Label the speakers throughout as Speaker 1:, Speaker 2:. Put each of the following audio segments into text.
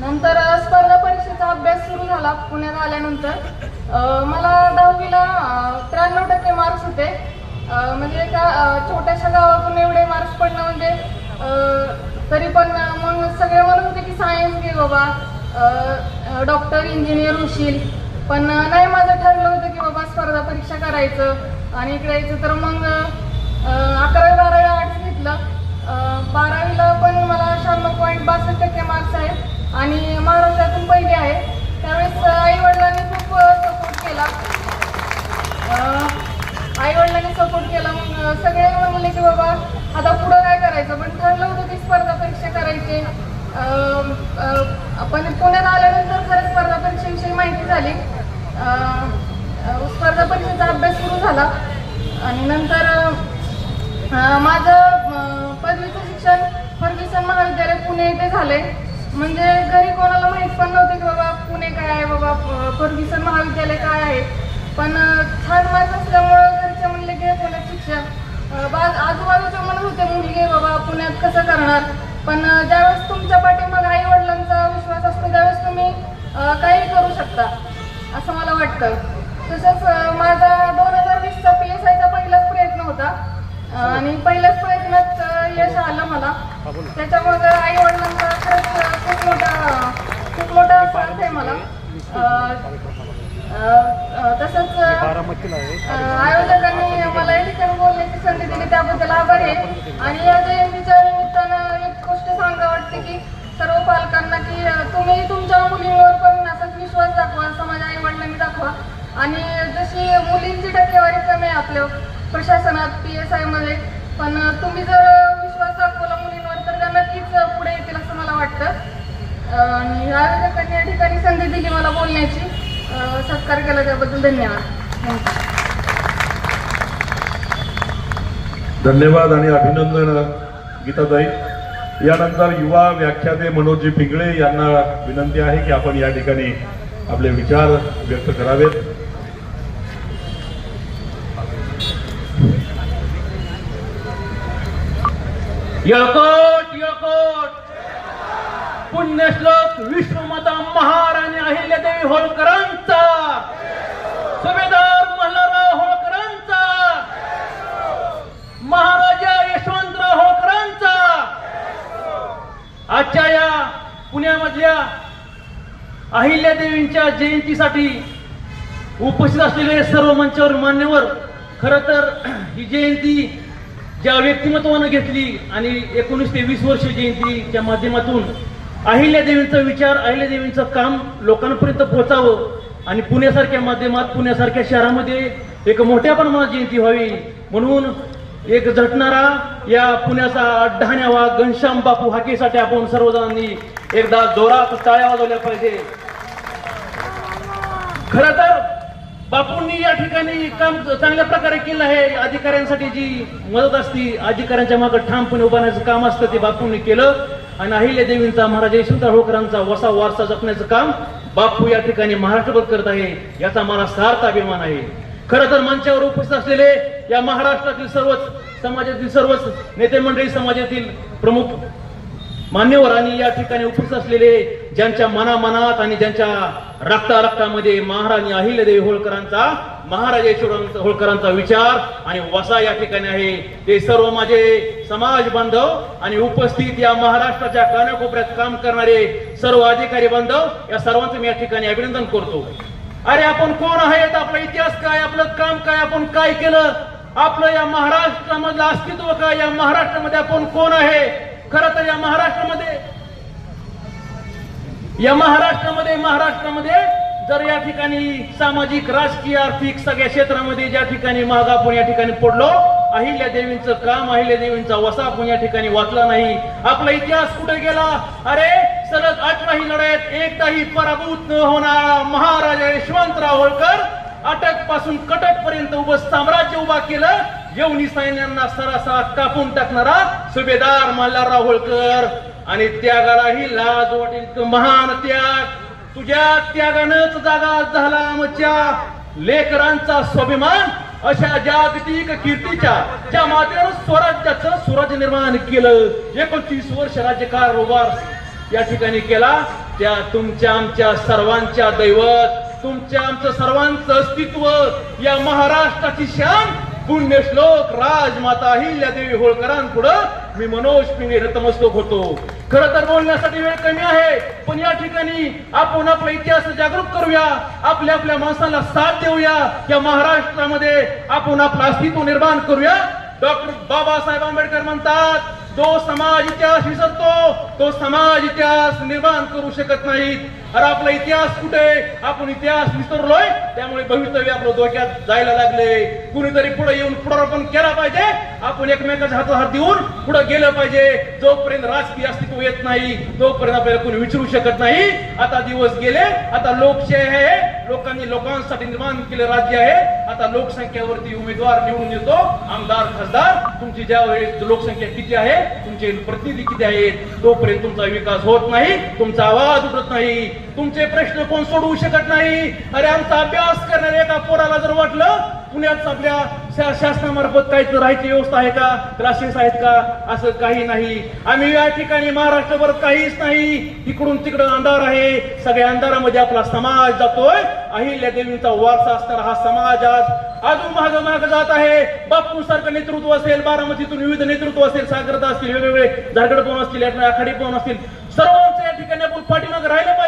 Speaker 1: नंतर स्पर्धा परीक्षेचा अभ्यास सुरू झाला पुण्यात आल्यानंतर. मला दहावीला त्र्याण्णव टक्के मार्क्स होते. म्हणजे एका छोट्याशा गावातून एवढे मार्क्स पडणं म्हणजे तरी पण मग सगळे म्हणत होते की सायन्स घे बाबा. डॉक्टर इंजिनियर होशील. पण नाही माझं ठरलं होतं की बाबा स्पर्धा परीक्षा करायचं. आणि इकडे यायचं तर मग अकरावी बारावी आर्ट्स घेतलं अ, बारावीला पण मला शहाण्णव पॉईंट बासष्ट टक्के मार्क्स आहेत आणि महाराष्ट्रातून पहिली आहे त्यावेळेस आई वडिलांनी खूप सपोर्ट केला आई वडिलांनी सपोर्ट केला मग अ, सगळे म्हणले की बाबा आता पुढं काय करायचं पण ठरलं होतं की स्पर्धा परीक्षा करायचे. आपण पुण्यात आल्यानंतर खरं स्पर्धा परीक्षेविषयी माहिती झाली. स्पर्धा परीक्षेचा अभ्यास सुरू झाला. आणि नंतर माझं पदवीचं शिक्षण फर्ग्युसन महाविद्यालय पुणे येथे झाले. म्हणजे घरी कोणाला माहीत पण नव्हते की बाबा पुणे काय आहे बाबा फर्ग्युसन महाविद्यालय काय आहे. पण छान मार्क असल्यामुळं घरचे म्हणले की पुण्यात शिक्षण बा- आजूबाजूचे म्हणत होते मुलगी बाबा पुण्यात कसं करणार? पण ज्यावेळेस तुमच्या पाठीमाग आई वडिलांचा विश्वास असतो त्यावेळेस तुम्ही काही करू शकता असं मला वाटतं. तसंच माझा दोन हजार वीसचा पी एस आयचा पहिलाच प्रयत्न होता. आणि पहिल्याच प्रयत्नात यश आलं मला. त्याच्यामुळे आई वडिलांचा खरंच खूप मोठा खूप मोठा साथ आहे मला. तसंच आयोजकांनी मला बोलण्याची संधी दिली त्याबद्दल आभार आहे. आणि या जयंतीच्या सांगा वाटते की सर्व पालकांना की तुम्ही तुमच्या मुलींवर पण असाच विश्वास दाखवा असं माझ्या आई वडिलांनी दाखवा. आणि जशी मुलींची टक्केवारी कमी आहे आपल्या प्रशासनात पी एस आयमध्ये पण तुम्ही जर विश्वास दाखवला मुलींवर तर त्या नक्कीच पुढे येतील असं मला वाटतं. आणि आयोजकांनी या ठिकाणी संधी दिली मला बोलण्याची. सत्कार केला त्याबद्दल धन्यवाद.
Speaker 2: धन्यवाद आणि अभिनंदन गीताताई. यानंतर युवा व्याख्याते मनोजी पिंगळे यांना विनंती आहे की आपण या ठिकाणी आपले विचार व्यक्त करावेत.
Speaker 3: पुण्यश्लोक विश्वमाता महाराणी अहिल्यादेवी होळकर सुभेदार मल्हारराव होळकरांचा महाराजा यशवंतराव होळकरांचा आजच्या या पुण्यामधल्या अहिल्यादेवींच्या जयंतीसाठी उपस्थित असलेले सर्व मंचावर मान्यवर खर तर ही जयंती ज्या व्यक्तिमत्वानं घेतली आणि एकोणीस ते वीस वर्ष जयंतीच्या माध्यमातून अहिल्यादेवींचा विचार अहिल्यादेवींचं काम लोकांपर्यंत पोहोचावं आणि पुण्यासारख्या माध्यमात पुण्यासारख्या शहरामध्ये एक मोठ्या प्रमाणात जयंती व्हावी म्हणून एक झटणारा या पुण्याचा अड्ढा घनश्याम बापू हाकेसाठी आपण सर्वजणांनी एकदा जोरात टाळ्या वाजवल्या पाहिजे. खर तर बापूंनी या ठिकाणी काम चांगल्या प्रकारे केलं आहे. अधिकाऱ्यांसाठी जी मदत असती अधिकाऱ्यांच्या मागे ठामपणे उभारण्याचं काम असतं ते बापूंनी केलं. आणि अहिल्या देवींचा महाराज यशवंतराव होळकरांचा वसा वारसा जपण्याचं काम बापू या ठिकाणी महाराष्ट्रभर करत आहे याचा मला सार्थ अभिमान आहे. खरं तर मंचावर उपस्थित असलेले या महाराष्ट्रातील सर्वच समाजातील सर्वच नेते मंडळी समाजातील प्रमुख मान्यवर आणि या ठिकाणी उपस्थित असलेले ज्यांच्या मनामनात आणि ज्यांच्या रक्ता रक्तामध्ये महाराणी अहिल्यादेवी होळकरांचा महाराज होळकरांचा विचार आणि वसा या ठिकाणी आहे. ते सर्व माझे समाज बांधव आणि उपस्थित या महाराष्ट्राच्या कानाकोपऱ्यात काम करणारे सर्व अधिकारी बांधव या सर्वांचं मी या ठिकाणी अभिनंदन करतो. अरे आपण कोण आहेत? आपला इतिहास काय? आपलं काम काय? आपण काय केलं? आपलं या महाराष्ट्रामधलं अस्तित्व काय? या महाराष्ट्रामध्ये आपण कोण आहे? खरं तर या महाराष्ट्रामध्ये या महाराष्ट्रामध्ये महाराष्ट्रामध्ये जर या ठिकाणी सामाजिक राजकीय आर्थिक सगळ्या क्षेत्रामध्ये ज्या ठिकाणी महाग आपण या ठिकाणी पडलो अहिल्या देवींचं काम अहिल्या देवींचा वसा आपण या ठिकाणी वाचला नाही. आपला इतिहास कुठे गेला? अरे सलग अठराही लढाईत एकदाही पराभूत न होणारा. महाराजा यशवंतराव होळकर अटकपासून कटक पर्यंत उभं साम्राज्य उभा केलं. येऊनी सैन्यांना सरासरा कापून टाकणारा सुभेदार मल्हारराव होळकर. आणि त्यागालाही लाज वाटेल. इतकं महान त्याग. तुझ्या त्यागानंच जागा झाला आमच्या लेकरांचा स्वाभिमान. अशा जागतिक कीर्तीच्या ज्या मातेनं स्वराज्याचं स्वराज्य निर्माण केलं. एकोणतीस वर्ष राज्यकारभार या ठिकाणी केला. त्या तुमच्या आमच्या सर्वांच्या दैवत तुमच्या आमचं सर्वांचं अस्तित्व या महाराष्ट्राची शान पुण्यश्लोक राजमाता अहिल्या देवी होळकरांपुढं मी मनोज पिंगे नतमस्तक होतो. खर तर बोलण्यासाठी वेळ कमी आहे पण या ठिकाणी आपण आपला इतिहास जागरूक करूया आपल्या आपल्या माणसाला साथ देऊया. या महाराष्ट्रामध्ये आपण आपलं अस्तित्व निर्माण करूया. डॉक्टर बाबासाहेब आंबेडकर म्हणतात जो समाज इतिहास विसरतो तो समाज इतिहास निर्माण करू शकत नाहीत. अरे आपला इतिहास कुठे? आपण इतिहास विसरलोय. त्यामुळे भवितव्य आपलं धोक्यात जायला लागले. कुणीतरी पुढे येऊन पुनरारोपण केला पाहिजे. आपण एकमेकाच्या हातात हात देऊन पुढे गेलं पाहिजे. जोपर्यंत राजकीय अस्तित्व येत नाही तोपर्यंत आपल्याला कोणी विचारू शकत नाही. आता दिवस गेले आता लोकशाही आहे. लोकांनी लोकांसाठी निर्माण केले राज्य आहे. आता लोकसंख्येवरती उमेदवार निवडून येतो. आमदार खासदार तुमची ज्या वेळेस लोकसंख्या किती आहे तुमचे प्रतिनिधी किती आहेत तोपर्यंत तुमचा विकास होत नाही तुमचा आवाज उठत नाही. तुमचे प्रश्न कोण सोडवू शकत नाही? अरे आमचा अभ्यास करणाऱ्या एका पोराला जर वाटलं पुण्यात आपल्या शा- शासनामार्फत काही राहायची व्यवस्था आहे का? क्लासेस आहेत का? असं काही नाही. आम्ही या ठिकाणी महाराष्ट्रभर काहीच नाही. इकडून तिकडं अंधार आहे. सगळ्या अंधारामध्ये आपला समाज जातोय. अहिल्या देवींचा वारसा असणारा हा समाज आज अजून माग माग जात आहे. बापू सारखं नेतृत्व असेल बारामतीतून विविध नेतृत्व असेल सागरता असतील वेगवेगळे झारगड पवन असतील आखाडी पवन असतील. सर्वांचं या ठिकाणी आपण पाठीमाग राहिलं पाहिजे.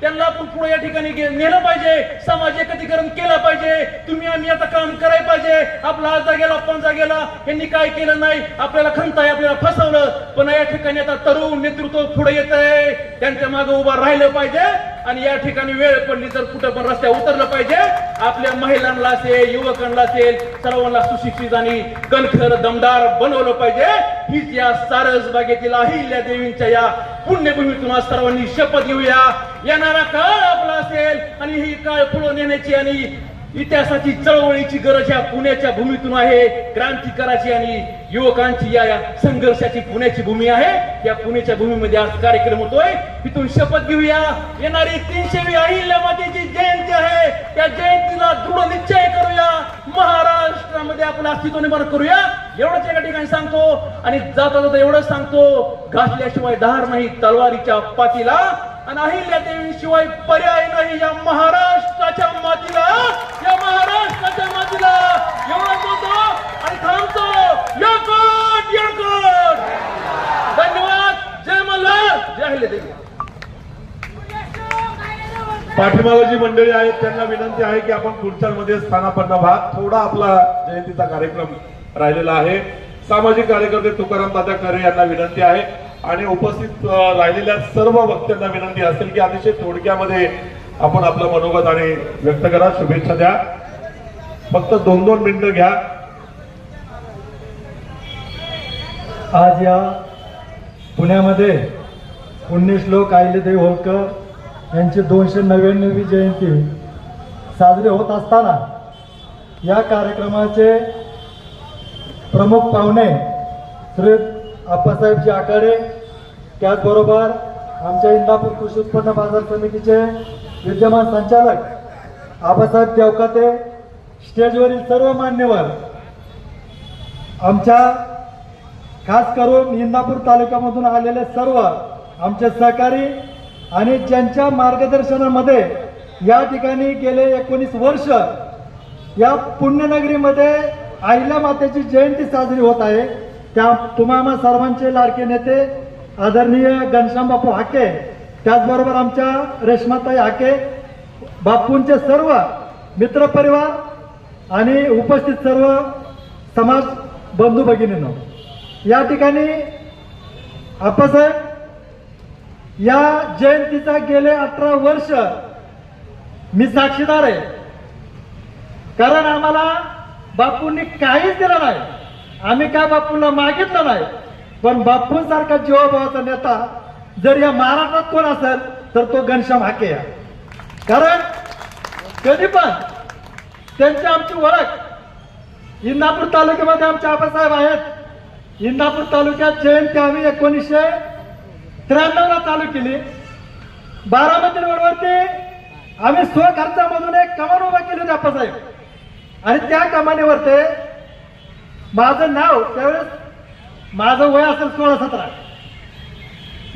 Speaker 3: त्यांना आपण पुढे या ठिकाणी नेलं पाहिजे. समाज एकत्रीकरण केलं पाहिजे. तुम्ही आम्ही आता काम करायला पाहिजे. आपला आज जागेला आपण जागेला यांनी काय केलं नाही? आपल्याला खंत आहे आपल्याला फसवलं. पण या ठिकाणी आता तरुण नेतृत्व पुढे येत आहे. त्यांच्या मागे उभा राहिलं पाहिजे. आणि या ठिकाणी वेळ पडली तर कुठं पण रस्त्यावर उतरलं पाहिजे. आपल्या महिलांना असेल युवकांना असेल सर्वांना सुशिक्षित आणि कणखर दमदार बनवलं पाहिजे. हीच या सारस बागेतील अहिल्या देवींच्या या पुण्यभूमीतून आज सर्वांनी शपथ घेऊया. येणारा काळ आपला असेल आणि ही काळ पुढे नेण्याची आणि इतिहासाची चळवळीची गरज या पुण्याच्या भूमीतून आहे. क्रांतिकाराची आणि युवकांची या या संघर्षाची पुण्याची भूमी आहे. या पुण्याच्या भूमीमध्ये आज कार्यक्रम होतोय. इथून शपथ घेऊया. येणारी तीनशेवी अहिल्या मातेची जयंती आहे. त्या जयंतीला दृढ निश्चय करूया. महाराष्ट्रामध्ये आपण अस्तित्व निर्माण करूया. एवढंच एका ठिकाणी सांगतो आणि जाता जाता एवढंच सांगतो घासल्याशिवाय धार नाही तलवारीच्या पातीला आणि अहिल्या देवीशिवाय पर्याय नाही या महाराष्ट्राच्या मातीला या महाराष्ट्राच्या मातीला. एवढंच बोलतो आणि थांबतो. धन्यवाद. जय मल्हार. जय अहिल्या देवी
Speaker 2: पाठीमागे जी मंडळी आहेत त्यांना विनंती आहे की आपण खुर्च्यांमध्ये स्थानापन्न भाग थोडा आपला जयंतीचा कार्यक्रम राहिलेला आहे. सामाजिक कार्यकर्ते तुकाराम दादा खरे यांना विनंती आहे. आणि उपस्थित राहिलेल्या सर्व वक्त्यांना विनंती असेल की अतिशय थोडक्यामध्ये आपण आपलं मनोगत आणि व्यक्त करा. शुभेच्छा द्या. फक्त दोन दोन मिनिटं घ्या.
Speaker 4: आज या पुण्यामध्ये पुण्यश्लोक अहिल्यादेवी होळकर यांची दोनशे नव्याण्णवी जयंती साजरी होत असताना या कार्यक्रमाचे प्रमुख पाहुणे श्री आप्पासाहेबजी आकाडे त्याचबरोबर आमच्या इंदापूर कृषी उत्पन्न बाजार समितीचे विद्यमान संचालक आबासाहेब देवकाते स्टेजवरील सर्व मान्यवर आमच्या खास करून इंदापूर तालुक्यामधून आलेले सर्व आमचे सहकारी आणि ज्यांच्या मार्गदर्शनामध्ये या ठिकाणी गेले एकोणीस वर्ष या पुण्यनगरीमध्ये आईला मातेची जयंती साजरी होत आहे. त्या तुम्हाला सर्वांचे लाडके नेते आदरणीय घनश्याम बापू हाके त्याचबरोबर आमच्या रेश्माताई हाके बापूंचे सर्व मित्रपरिवार आणि उपस्थित सर्व समाज बंधू भगिनींनो या ठिकाणी आप्पासाहेब या जयंतीचा गेले अठरा वर्ष मी साक्षीदार आहे. कारण आम्हाला बापूंनी काहीच दिलं नाही. आम्ही काय बापूंना मागितलं नाही. पण बापूंसारखा जीवाभावाचा नेता जर या महाराष्ट्रात कोण असेल तर तो घनश्याम हाके आहे. कारण कधी पण त्यांची आमची ओळख इंदापूर तालुक्यामध्ये आमचे आबासाहेब आहेत. इंदापूर तालुक्यात जयंती आम्ही एकोणीसशे त्र्याण्णवला चालू केली. बारामती रोडवरती आम्ही स्वखर्चामधून एक कमान उभा केली होती आप्पासाहेब आणि त्या कमानीवर ते माझं नाव त्यावेळेस माझं वय असेल सोळा सतरा.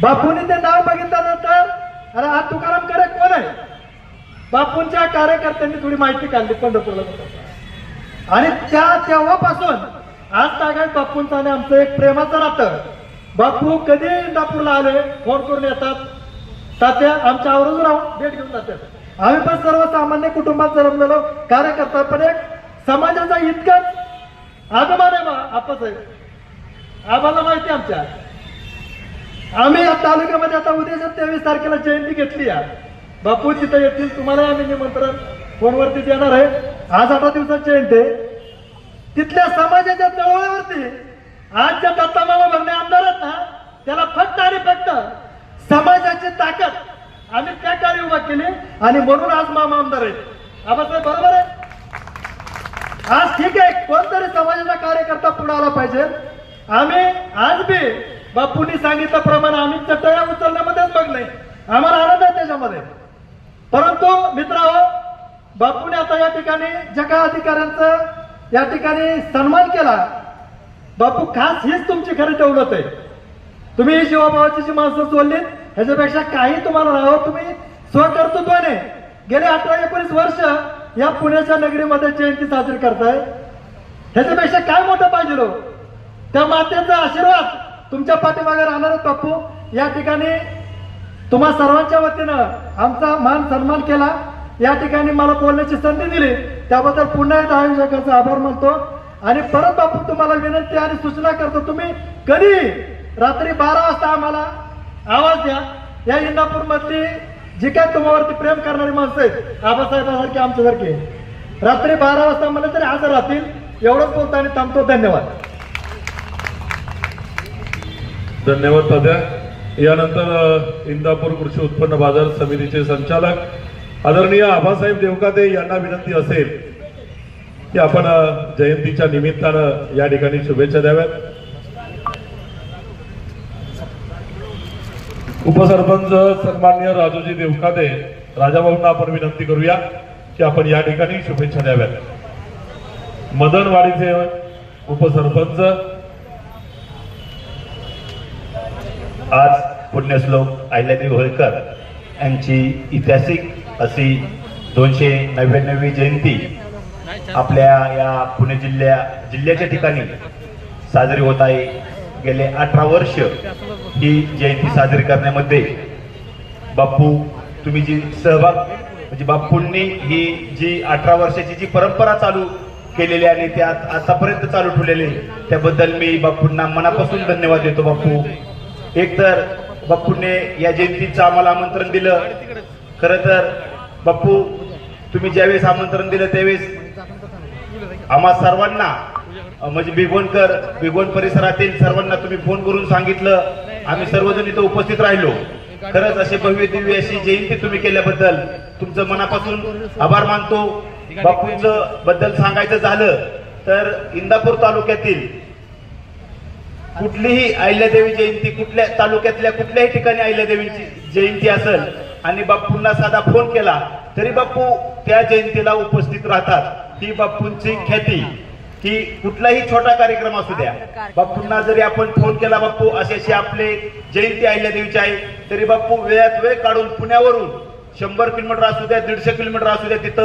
Speaker 4: बापूंनी ते नाव बघितल्यानंतर अरे आज तुकाराम करे कोण आहे? बापूंच्या कार्यकर्त्यांनी थोडी माहिती काढली पंढरपूरला आणि त्या तेव्हापासून आज तागायत बापूंचं आणि आमचं एक प्रेमाचं नातं. बापू कधी इंदापूरला आले फोन करून येतात. तात्या आमच्या आवर्जून राहून भेट घेऊन जातात. आम्ही पण सर्वसामान्य कुटुंबात जन्मलेलो. कार्यकर्ता पण एक समाजाचा इतकाच अभिमान आहे बा आपच आहे आम्हाला माहिती आहे आमच्या. आम्ही या तालुक्यामध्ये आता उद्याच्या तेवीस तारखेला जयंती घेतली आहे बापू तिथं येतील तुम्हाला आम्ही निमंत्रण फोनवरती देणार आहे. आज अठरा दिवसात जयंती तिथल्या समाजाच्या चळवळीवरती आज ज्या दत्तामामा भरणे आमदार आहेत ना त्याला फक्त आणि फक्त समाजाची ताकद आम्ही त्या कार्य उभा केली आणि म्हणून आज मामा आमदार आहेत. आबासाहेब बरोबर आहे? आज ठीक आहे कोणतरी समाजाचा कार्यकर्ता पुढे आला पाहिजे. आम्ही आज बी बापूंनी सांगितल्याप्रमाणे आम्ही चटया उचलण्यामध्येच बघ नाही आम्हाला आनंद आहे त्याच्यामध्ये. परंतु मित्र बापूने आता या ठिकाणी ज्या काही अधिकाऱ्यांचं या ठिकाणी सन्मान केला. बापू खास हीच तुमची खरी दौलत आहे. तुम्ही ही जी माणसं सोडलीत ह्याच्यापेक्षा काही तुम्हाला राहावं. तुम्ही स्वकर्तृत्वाने गेले अठरा एकोणीस वर्ष या पुण्याच्या नगरीमध्ये जयंती साजरी करताय. ह्याच्यापेक्षा काय मोठं पाहिजे हो? त्या मातेचा आशीर्वाद तुमच्या पाठीमागे राहणार बापू या ठिकाणी तुम्हा सर्वांच्या वतीनं आमचा मान सन्मान केला. या ठिकाणी मला बोलण्याची संधी दिली. त्याबद्दल पुन्हा एकदा आयोजकांचा आभार मानतो. आणि परत बापू तुम्हाला विनंती आणि सूचना करतो तुम्ही कधी रात्री बारा वाजता आम्हाला आवाज द्या. या इंदापूरमधली जी काय तुम्हावरती प्रेम करणारी माणसं आहेत आबासाहेबांसारखे आमच्यासारखे रात्री बारा वाजता मला तरी हजर राहतील एवढंच बोलतो आणि थांबतो. धन्यवाद.
Speaker 2: धन्यवाद सध्या यानंतर इंदापूर कृषी उत्पन्न बाजार समितीचे संचालक आदरणीय आबासाहेब देवकाते यांना विनंती असेल की आपण जयंतीच्या निमित्तानं या ठिकाणी शुभेच्छा द्याव्यात. उपसरपंच सन्मान्य राजूजी देवखादे राजाभाऊंना आपण विनंती करूया की आपण या ठिकाणी शुभेच्छा द्याव्यात. मदनवाडीचे उपसरपंच
Speaker 5: आज पुण्यश्लोक अहिल्यादेवी होळकर यांची ऐतिहासिक अशी दोनशे नव्याण्णवी जयंती आपल्या या पुणे जिल्ह्या जिल्ह्याच्या ठिकाणी साजरी होत आहे. गेले अठरा वर्ष ही जयंती साजरी करण्यामध्ये बाप्पू तुम्ही जी सहभाग म्हणजे बाप्पूंनी ही जी अठरा वर्षाची जी परंपरा चालू केलेली आणि त्या आतापर्यंत चालू ठेवलेली त्याबद्दल मी बाप्पूंना मनापासून धन्यवाद देतो बाप्पू. एकतर बाप्पूंनी बाप्पूने या जयंतीचं आम्हाला आमंत्रण दिलं. खरं तर बाप्पू तुम्ही ज्यावेळेस आमंत्रण दिलं त्यावेळेस आम्हा सर्वांना म्हणजे भिगवणकर भिगवण परिसरातील सर्वांना तुम्ही फोन करून सांगितलं. आम्ही सर्वजण इथं उपस्थित राहिलो. खरंच असे भव्य दिव्य अशी जयंती तुम्ही केल्याबद्दल तुमचं मनापासून आभार मानतो. बापूंच बद्दल सांगायचं झालं तर इंदापूर तालुक्यातील कुठलीही अहिल्यादेवी जयंती कुठल्या तालुक्यातल्या कुठल्याही ठिकाणी अहिल्यादेवीची जयंती असेल आणि बापूंना साधा फोन केला तरी बाप्पू त्या जयंतीला उपस्थित राहतात. ही बापूंची ख्याती की कुठलाही छोटा कार्यक्रम असू द्या. बाप्पूंना जरी आपण फोन केला बाप्पू अशी अशी आपले जयंती अहिल्यादेवीची आहे तरी बाप्पू वेळात वेळ काढून पुण्यावरून शंभर किलोमीटर असू द्या दीडशे किलोमीटर असू द्या तिथं